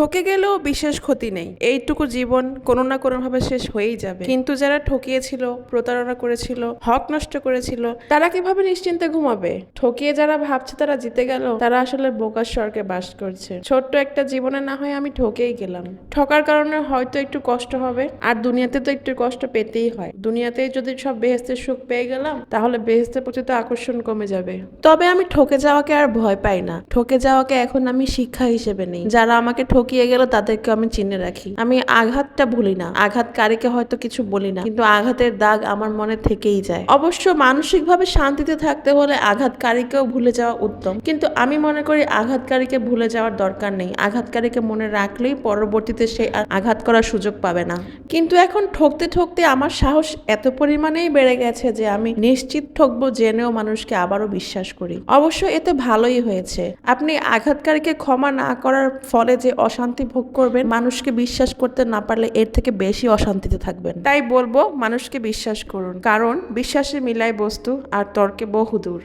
ঠকে গেলেও বিশেষ ক্ষতি নেই। এইটুকু জীবন কোনো না কোনো ভাবে শেষ হয়েই যাবে। কিন্তু যারা ঠকিয়েছিল, প্রতারণা করেছিল, হক নষ্ট করেছিল, তারা কীভাবে নিশ্চিন্তে ঘুমাবে? ঠকিয়ে যারা ভাবছে তারা জিতে গেল, তারা আসলে বোকার স্বর্গে বাস করছে। ছোট্ট একটা জীবনে না হয় আমি ঠকেই গেলাম। ঠকার কারণে হয়তো একটু কষ্ট হবে, আর দুনিয়াতে তো একটু কষ্ট পেতেই হয়। দুনিয়াতে যদি সব বেহেস্তের সুখ পেয়ে গেলাম, তাহলে বেহেস্তের প্রতি তো আকর্ষণ কমে যাবে। তবে আমি ঠকে যাওয়াকে আর ভয় পাই না। ঠকে যাওয়াকে এখন আমি শিক্ষা হিসেবে নেই। যারা আমাকে ঠকিয়ে গেল তাদেরকে আমি চিনে রাখি। আমি আঘাতটা ভুলি না। আঘাতকারীকে হয়তো কিছু বলি না। কিন্তু আঘাতের দাগ আমার মনে থেকেই যায়। অবশ্য মানসিকভাবে শান্তিতে থাকতে হলে আঘাতকারীকেও ভুলে যাওয়া উত্তম। কিন্তু আমি মনে করি আঘাতকারীকে ভুলে যাওয়ার দরকার নেই। আঘাতকারীকে মনে রাখলেই পরবর্তীতে সে আঘাত করার সুযোগ পাবে না। কিন্তু এখন ঠকতে ঠকতে আমার সাহস এত পরিমাণেই বেড়ে গেছে যে আমি নিশ্চিত ঠকবো জেনেও মানুষকে আবারও বিশ্বাস করি। অবশ্য এতে ভালোই হয়েছে। আপনি আঘাতকারীকে ক্ষমা না করার ফলে যে অশান্তি ভোগ করবেন, মানুষকে বিশ্বাস করতে না পারলে এর থেকে বেশি অশান্তিতে থাকবেন। তাই বলব, মানুষকে বিশ্বাস করুন, কারণ বিশ্বাসে মিলায় বস্তু আর তর্কে বহুদূর।